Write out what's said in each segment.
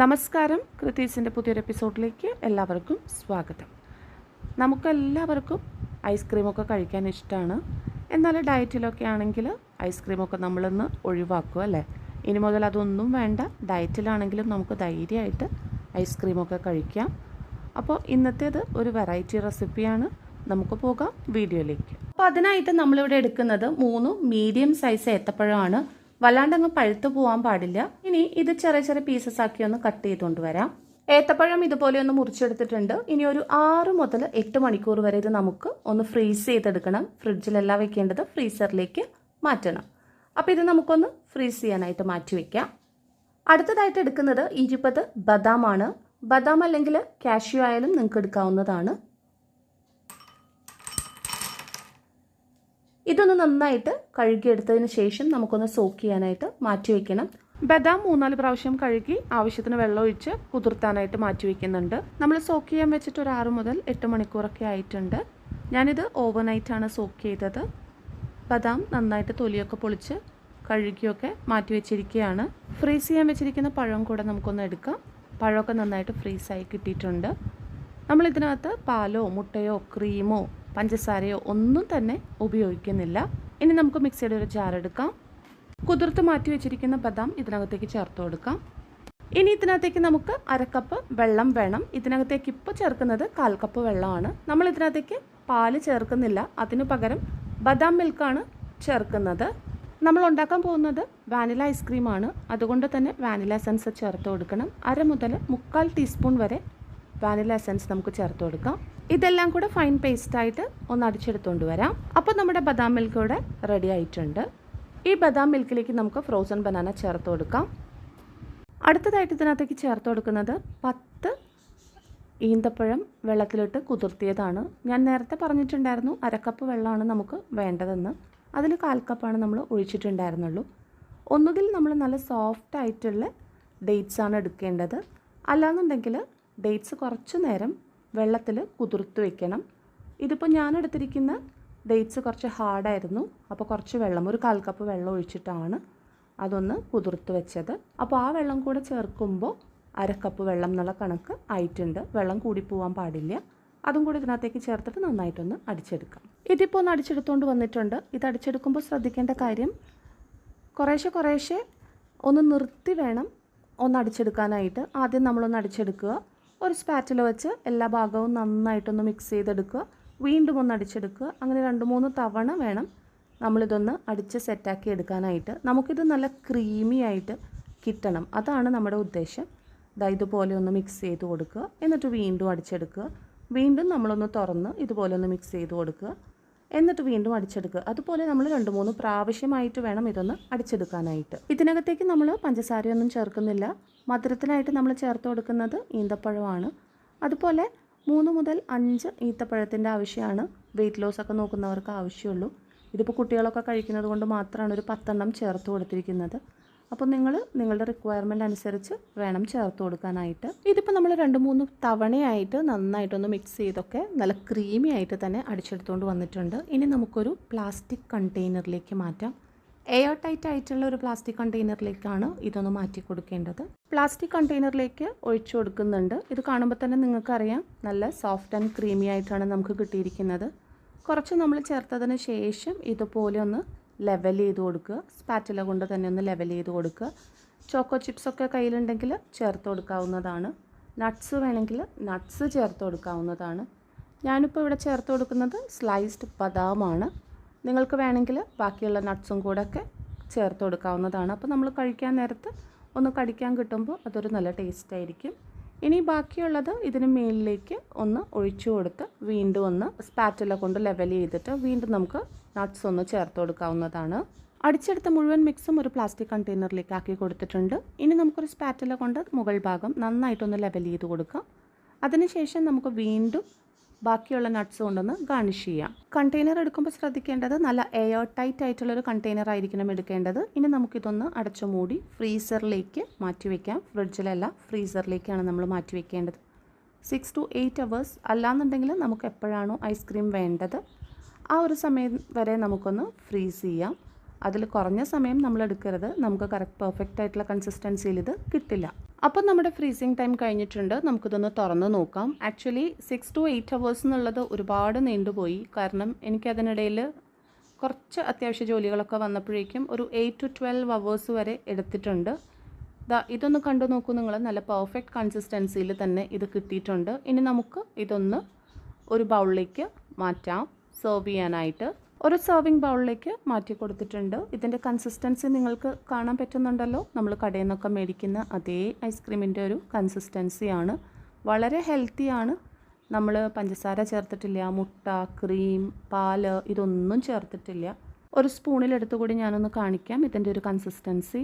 നമസ്കാരം. കൃത്യസിന്റെ പുതിയൊരു എപ്പിസോഡിലേക്ക് എല്ലാവർക്കും സ്വാഗതം. നമുക്കെല്ലാവർക്കും ഐസ്ക്രീമൊക്കെ കഴിക്കാൻ ഇഷ്ടമാണ് എന്നാൽ ഡയറ്റിലൊക്കെ ആണെങ്കിൽ ഐസ്ക്രീമൊക്കെ നമ്മളൊന്ന് ഒഴിവാക്കുക അല്ലേ? ഇനി മുതൽ അതൊന്നും വേണ്ട. ഡയറ്റിലാണെങ്കിലും നമുക്ക് ധൈര്യമായിട്ട് ഐസ്ക്രീമൊക്കെ കഴിക്കാം. അപ്പോൾ ഇന്നത്തേത് ഒരു വെറൈറ്റി റെസിപ്പിയാണ്. നമുക്ക് പോകാം വീഡിയോയിലേക്ക്. അപ്പോൾ അതിനായിട്ട് നമ്മളിവിടെ എടുക്കുന്നത് മൂന്ന് മീഡിയം സൈസ് ഏത്തപ്പഴമാണ്. വല്ലാണ്ടങ്ങ് പഴുത്തു പോവാൻ പാടില്ല. ഇനി ഇത് ചെറിയ ചെറിയ പീസസ് ആക്കി ഒന്ന് കട്ട് ചെയ്തുകൊണ്ട് വരാം. ഏത്തപ്പഴം ഇതുപോലെ ഒന്ന് മുറിച്ചെടുത്തിട്ടുണ്ട്. ഇനി ഒരു ആറ് മുതൽ എട്ട് മണിക്കൂർ വരെ ഇത് നമുക്ക് ഒന്ന് ഫ്രീസ് ചെയ്തെടുക്കണം. ഫ്രിഡ്ജിലെല്ലാം വെക്കേണ്ടത് ഫ്രീസറിലേക്ക് മാറ്റണം. അപ്പോൾ ഇത് നമുക്കൊന്ന് ഫ്രീസ് ചെയ്യാനായിട്ട് മാറ്റി വയ്ക്കാം അടുത്തതായിട്ട് എടുക്കുന്നത് ഇരുപത് ബദാമാണ്. ബദാം അല്ലെങ്കിൽ കാഷ്യൂ ആയാലും നിങ്ങൾക്ക് എടുക്കാവുന്നതാണ്. ഇതൊന്ന് നന്നായിട്ട് കഴുകിയെടുത്തതിന് ശേഷം നമുക്കൊന്ന് സോക്ക് ചെയ്യാനായിട്ട് മാറ്റി വയ്ക്കണം ബദാം മൂന്നാൽ പ്രാവശ്യം കഴുകി ആവശ്യത്തിന് വെള്ളം ഒഴിച്ച് കുതിർത്താനായിട്ട് മാറ്റി വയ്ക്കുന്നുണ്ട് നമ്മൾ സോക്ക് ചെയ്യാൻ വെച്ചിട്ട് ഒരു ആറ് മുതൽ എട്ട് മണിക്കൂറൊക്കെ ആയിട്ടുണ്ട്. ഞാനിത് ഓവർനൈറ്റാണ് സോക്ക് ചെയ്തത്. ബദാം നന്നായിട്ട് തൊലിയൊക്കെ പൊളിച്ച് കഴുകിയൊക്കെ മാറ്റി വെച്ചിരിക്കുകയാണ്. ഫ്രീസ് ചെയ്യാൻ വെച്ചിരിക്കുന്ന പഴം കൂടെ നമുക്കൊന്ന് എടുക്കാം. പഴമൊക്കെ നന്നായിട്ട് ഫ്രീസായി കിട്ടിയിട്ടുണ്ട്. നമ്മളിതിനകത്ത് പാലോ മുട്ടയോ ക്രീമോ പഞ്ചസാരയോ ഒന്നും തന്നെ ഉപയോഗിക്കുന്നില്ല. ഇനി നമുക്ക് മിക്സിയുടെ ഒരു ജാർ എടുക്കാം. കുതിർത്ത് മാറ്റി വെച്ചിരിക്കുന്ന ബദാം ഇതിനകത്തേക്ക് ചേർത്ത് കൊടുക്കാം. ഇനി ഇതിനകത്തേക്ക് നമുക്ക് അരക്കപ്പ് വെള്ളം വേണം. ഇതിനകത്തേക്ക് ഇപ്പോൾ ചേർക്കുന്നത് കാൽ കപ്പ് വെള്ളമാണ്. നമ്മൾ ഇതിനകത്തേക്ക് പാൽ ചേർക്കുന്നില്ല. അതിനു പകരം ബദാം മിൽക്കാണ് ചേർക്കുന്നത്. നമ്മൾ ഉണ്ടാക്കാൻ പോകുന്നത് വാനില ഐസ്ക്രീമാണ് അതുകൊണ്ട് തന്നെ വാനില എസൻസ് ചേർത്ത് കൊടുക്കണം. അര മുതൽ മുക്കാൽ ടീസ്പൂൺ വരെ വാനില എസൻസ് നമുക്ക് ചേർത്ത് കൊടുക്കാം. ഇതെല്ലാം കൂടെ ഫൈൻ പേസ്റ്റായിട്ട് ഒന്ന് അടിച്ചെടുത്തുകൊണ്ട് വരാം. അപ്പോൾ നമ്മുടെ ബദാം മിൽക്ക് ഇവിടെ റെഡി ആയിട്ടുണ്ട്. ഈ ബദാം മിൽക്കിലേക്ക് നമുക്ക് ഫ്രോസൺ ബനാന ചേർത്ത് കൊടുക്കാം. അടുത്തതായിട്ട് ഇതിനകത്തേക്ക് ചേർത്ത് കൊടുക്കുന്നത് പത്ത് ഈന്തപ്പഴം വെള്ളത്തിലിട്ട് കുതിർത്തിയതാണ്. ഞാൻ നേരത്തെ പറഞ്ഞിട്ടുണ്ടായിരുന്നു അരക്കപ്പ് വെള്ളമാണ് നമുക്ക് വേണ്ടതെന്ന്. അതിൽ കാൽ കപ്പാണ് നമ്മൾ ഒഴിച്ചിട്ടുണ്ടായിരുന്നുള്ളൂ. ഒന്നുകിൽ നമ്മൾ നല്ല സോഫ്റ്റ് ആയിട്ടുള്ള ഡേറ്റ്സ് ആണ് എടുക്കേണ്ടത്. അല്ലാന്നുണ്ടെങ്കിൽ ഡേറ്റ്സ് കുറച്ച് നേരം വെള്ളത്തിൽ കുതിർത്ത് വെക്കണം. ഇതിപ്പോൾ ഞാൻ എടുത്തിരിക്കുന്ന ഡേറ്റ്സ് കുറച്ച് ഹാർഡായിരുന്നു അപ്പോൾ കുറച്ച് വെള്ളം ഒരു കാൽ കപ്പ് വെള്ളം ഒഴിച്ചിട്ടാണ് അതൊന്ന് കുതിർത്ത് വെച്ചത്. അപ്പോൾ ആ വെള്ളം കൂടെ ചേർക്കുമ്പോൾ അരക്കപ്പ് വെള്ളം എന്നുള്ള കണക്ക് ആയിട്ടുണ്ട്. വെള്ളം കൂടി പോകാൻ പാടില്ല. അതും കൂടി ഇതിനകത്തേക്ക് ചേർത്തിട്ട് നന്നായിട്ടൊന്ന് അടിച്ചെടുക്കാം. ഇതിപ്പോൾ ഒന്ന് അടിച്ചെടുത്തുകൊണ്ട് വന്നിട്ടുണ്ട്. ഇത് അടിച്ചെടുക്കുമ്പോൾ ശ്രദ്ധിക്കേണ്ട കാര്യം കുറേശ്ശെ കുറേശ്ശെ ഒന്ന് നിർത്തി വേണം ഒന്ന് അടിച്ചെടുക്കാനായിട്ട്. ആദ്യം നമ്മളൊന്ന് അടിച്ചെടുക്കുക. ഒരു സ്പാറ്റിൽ വെച്ച് എല്ലാ ഭാഗവും നന്നായിട്ടൊന്ന് മിക്സ് ചെയ്തെടുക്കുക. വീണ്ടും ഒന്ന് അടിച്ചെടുക്കുക. അങ്ങനെ രണ്ട് മൂന്ന് തവണ വേണം നമ്മളിതൊന്ന് അടിച്ച് സെറ്റാക്കി എടുക്കാനായിട്ട്. നമുക്കിത് നല്ല ക്രീമി ആയിട്ട് കിട്ടണം. അതാണ് നമ്മുടെ ഉദ്ദേശം. ഇതാ ഇതുപോലെ ഒന്ന് മിക്സ് ചെയ്ത് കൊടുക്കുക. എന്നിട്ട് വീണ്ടും അടിച്ചെടുക്കുക. വീണ്ടും നമ്മളൊന്ന് തുറന്ന് ഇതുപോലെ ഒന്ന് മിക്സ് ചെയ്ത് കൊടുക്കുക. എന്നിട്ട് വീണ്ടും അടിച്ചെടുക്കുക. അതുപോലെ നമ്മൾ രണ്ട് മൂന്ന് പ്രാവശ്യമായിട്ട് വേണം ഇതൊന്ന് അടിച്ചെടുക്കാനായിട്ട്. ഇതിനകത്തേക്ക് നമ്മൾ പഞ്ചസാരയൊന്നും ചേർക്കുന്നില്ല. മധുരത്തിനായിട്ട് നമ്മൾ ചേർത്ത് കൊടുക്കുന്നത് ഈന്തപ്പഴമാണ്. അതുപോലെ മൂന്ന് മുതൽ അഞ്ച് ഈത്തപ്പഴത്തിന്റെ ആവശ്യമാണ്. വെയിറ്റ് ലോസ് ഒക്കെ നോക്കുന്നവർക്ക് ആവശ്യമുള്ളൂ. ഇതിപ്പോൾ കുട്ടികളൊക്കെ കഴിക്കുന്നത് കൊണ്ട് മാത്രമാണ് ഒരു പത്തെണ്ണം ചേർത്ത് കൊടുത്തിരിക്കുന്നത്. അപ്പോൾ നിങ്ങൾ നിങ്ങളുടെ റിക്വയർമെന്റ് അനുസരിച്ച് വേണം ചേർത്ത് കൊടുക്കാനായിട്ട്. ഇതിപ്പോൾ നമ്മൾ രണ്ട് മൂന്ന് തവണയായിട്ട് നന്നായിട്ടൊന്ന് മിക്സ് ചെയ്തൊക്കെ നല്ല ക്രീമി ആയിട്ട് തന്നെ അടിച്ചെടുത്തുകൊണ്ട് വന്നിട്ടുണ്ട്. ഇനി നമുക്കൊരു പ്ലാസ്റ്റിക് കണ്ടെയ്നറിലേക്ക് മാറ്റാം. എയർ ടൈറ്റ് ആയിട്ടുള്ള ഒരു പ്ലാസ്റ്റിക് കണ്ടെയ്നറിലേക്കാണ് ഇതൊന്ന് മാറ്റി കൊടുക്കേണ്ടത്. പ്ലാസ്റ്റിക് കണ്ടെയ്നറിലേക്ക് ഒഴിച്ചു കൊടുക്കുന്നുണ്ട്. ഇത് കാണുമ്പോൾ തന്നെ നിങ്ങൾക്കറിയാം നല്ല സോഫ്റ്റ് ആൻഡ് ക്രീമി ആയിട്ടാണ് നമുക്ക് കിട്ടിയിരിക്കുന്നത്. കുറച്ച് നമ്മൾ ചേർത്തതിന് ശേഷം ഇതുപോലെ ഒന്ന് ലെവൽ ചെയ്ത് കൊടുക്കുക. സ്പാറ്റില കൊണ്ട് തന്നെ ഒന്ന് ലെവൽ ചെയ്ത് കൊടുക്കുക. ചോക്കോ ചിപ്സൊക്കെ കയ്യിലുണ്ടെങ്കിൽ ചേർത്ത് കൊടുക്കാവുന്നതാണ്. നട്ട്സ് വേണമെങ്കിൽ നട്ട്സ് ചേർത്ത് കൊടുക്കാവുന്നതാണ്. ഞാനിപ്പോൾ ഇവിടെ ചേർത്ത് കൊടുക്കുന്നത് സ്ലൈസ്ഡ് ബദാമാണ്. നിങ്ങൾക്ക് വേണമെങ്കിൽ ബാക്കിയുള്ള നട്ട്സും കൂടെ ഒക്കെ ചേർത്ത് കൊടുക്കാവുന്നതാണ്. അപ്പോൾ നമ്മൾ കഴിക്കാൻ നേരത്ത് ഒന്ന് കടിക്കാൻ കിട്ടുമ്പോൾ അതൊരു നല്ല ടേസ്റ്റ് ആയിരിക്കും. ഇനി ബാക്കിയുള്ളത് ഇതിന് മേലിലേക്ക് ഒന്ന് ഒഴിച്ചു കൊടുത്ത് വീണ്ടും ഒന്ന് സ്പാറ്റല കൊണ്ട് ലെവൽ ചെയ്തിട്ട് വീണ്ടും നമുക്ക് നട്ട്സ് ഒന്ന് ചേർത്ത് കൊടുക്കാവുന്നതാണ്. അടിച്ചെടുത്ത മുഴുവൻ മിക്സും ഒരു പ്ലാസ്റ്റിക് കണ്ടെയ്നറിലേക്ക് ആക്കി കൊടുത്തിട്ടുണ്ട്. ഇനി നമുക്കൊരു സ്പാറ്റല കൊണ്ട് മുകൾ ഭാഗം നന്നായിട്ടൊന്ന് ലെവൽ ചെയ്ത് കൊടുക്കാം. അതിനുശേഷം നമുക്ക് വീണ്ടും ബാക്കിയുള്ള നട്ട്സ് കൊണ്ടൊന്ന് ഗാർണിഷ് ചെയ്യാം. കണ്ടെയ്നർ എടുക്കുമ്പോൾ ശ്രദ്ധിക്കേണ്ടത് നല്ല എയർ ടൈറ്റ് ആയിട്ടുള്ള ഒരു കണ്ടെയ്നർ ആയിരിക്കണം എടുക്കേണ്ടത്. ഇനി നമുക്കിതൊന്ന് അടച്ചു മൂടി ഫ്രീസറിലേക്ക് മാറ്റി വയ്ക്കാം ഫ്രിഡ്ജിലല്ല ഫ്രീസറിലേക്കാണ് നമ്മൾ മാറ്റി വയ്ക്കേണ്ടത് സിക്സ് ടു എയ്റ്റ് അവേഴ്സ് അല്ലാന്നുണ്ടെങ്കിൽ നമുക്ക് എപ്പോഴാണോ ഐസ്ക്രീം വേണ്ടത് ആ ഒരു സമയം വരെ നമുക്കൊന്ന് ഫ്രീസ് ചെയ്യാം. അതിൽ കുറഞ്ഞ സമയം നമ്മൾ എടുക്കരുത്. നമുക്ക് കറക്റ്റ് പെർഫെക്റ്റ് ആയിട്ടുള്ള കൺസിസ്റ്റൻസിയിൽ ഇത് കിട്ടില്ല. അപ്പം നമ്മുടെ ഫ്രീസിങ് ടൈം കഴിഞ്ഞിട്ടുണ്ട്. നമുക്കിതൊന്ന് തുറന്ന് നോക്കാം. Actually six to eight hours എന്നുള്ളത് ഒരുപാട് നീണ്ടുപോയി. കാരണം എനിക്കതിനിടയിൽ കുറച്ച് അത്യാവശ്യ ജോലികളൊക്കെ വന്നപ്പോഴേക്കും ഒരു എയ്റ്റ് ടു ട്വൽവ് അവേഴ്സ് വരെ എടുത്തിട്ടുണ്ട്. ദാ ഇതൊന്ന് കണ്ടു നോക്കൂ നിങ്ങൾ നല്ല പെർഫെക്റ്റ് കൺസിസ്റ്റൻസിയിൽ തന്നെ ഇത് കിട്ടിയിട്ടുണ്ട്. ഇനി നമുക്ക് ഇതൊന്ന് ഒരു ബൗളിലേക്ക് മാറ്റാം. സെർവ് ചെയ്യാനായിട്ട്. ഒരു സെർവിങ് ബൗളിലേക്ക് മാറ്റി കൊടുത്തിട്ടുണ്ട്. ഇതിന്റെ കൺസിസ്റ്റൻസി നിങ്ങൾക്ക് കാണാൻ പറ്റുന്നുണ്ടല്ലോ. നമ്മൾ കടയിൽ നിന്നൊക്കെ മേടിക്കുന്ന അതേ ഐസ്ക്രീമിന്റെ ഒരു കൺസിസ്റ്റൻസിയാണ് വളരെ ഹെൽത്തിയാണ് നമ്മൾ പഞ്ചസാര ചേർത്തിട്ടില്ല മുട്ട ക്രീം പാൽ ഇതൊന്നും ചേർത്തിട്ടില്ല. ഒരു സ്പൂണിലെടുത്ത് കൂടി ഞാനൊന്ന് കാണിക്കാം ഇതിന്റെ ഒരു കൺസിസ്റ്റൻസി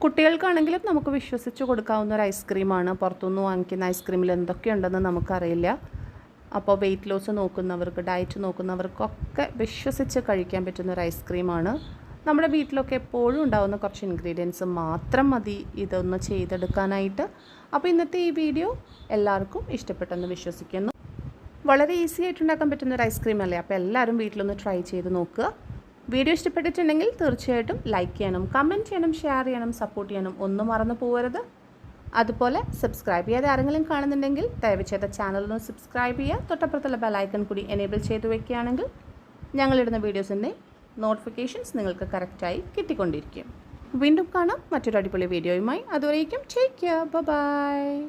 കുട്ടികൾക്കാണെങ്കിലും നമുക്ക് വിശ്വസിച്ച് കൊടുക്കാവുന്ന ഒരു ഐസ്ക്രീമാണ് പുറത്തുനിന്ന് വാങ്ങിക്കുന്ന ഐസ്ക്രീമിൽ എന്തൊക്കെയുണ്ടെന്ന് നമുക്കറിയില്ല. അപ്പോൾ വെയിറ്റ് ലോസ് നോക്കുന്നവർക്ക് ഡയറ്റ് നോക്കുന്നവർക്കൊക്കെ വിശ്വസിച്ച് കഴിക്കാൻ പറ്റുന്ന ഒരു ഐസ്ക്രീമാണ് നമ്മുടെ വീട്ടിലൊക്കെ എപ്പോഴും ഉണ്ടാകുന്ന കുറച്ച് ഇൻഗ്രീഡിയൻസ് മാത്രം മതി ഇതൊന്ന് ചെയ്തെടുക്കാനായിട്ട്. അപ്പോൾ ഇന്നത്തെ ഈ വീഡിയോ എല്ലാവർക്കും ഇഷ്ടപ്പെട്ടെന്ന് വിശ്വസിക്കുന്നു. വളരെ ഈസി ആയിട്ട് ഉണ്ടാക്കാൻ പറ്റുന്ന ഒരു ഐസ്ക്രീം അല്ലേ? അപ്പോൾ എല്ലാവരും വീട്ടിലൊന്ന് ട്രൈ ചെയ്ത് നോക്കുക. വീഡിയോ ഇഷ്ടപ്പെട്ടിട്ടുണ്ടെങ്കിൽ തീർച്ചയായിട്ടും ലൈക്ക് ചെയ്യണം കമന്റ് ചെയ്യണം ഷെയർ ചെയ്യണം സപ്പോർട്ട് ചെയ്യണം. ഒന്നും മറന്നു പോകരുത് അതുപോലെ സബ്സ്ക്രൈബ് ചെയ്യാതെ ആരെങ്കിലും കാണുന്നുണ്ടെങ്കിൽ ദയവ് ചെയ്ത ചാനലൊന്ന് സബ്സ്ക്രൈബ് ചെയ്യുക. തൊട്ടപ്പുറത്തുള്ള ബെലൈക്കൺ കൂടി എനേബിൾ ചെയ്ത് വയ്ക്കുകയാണെങ്കിൽ ഞങ്ങളിടുന്ന വീഡിയോസിന്റെ നോട്ടിഫിക്കേഷൻസ് നിങ്ങൾക്ക് കറക്റ്റായി കിട്ടിക്കൊണ്ടിരിക്കും. വീണ്ടും കാണാം. മറ്റൊരു അടിപൊളി വീഡിയോയുമായി അതുവരേക്കും ടേക്ക് കെയർ ബൈ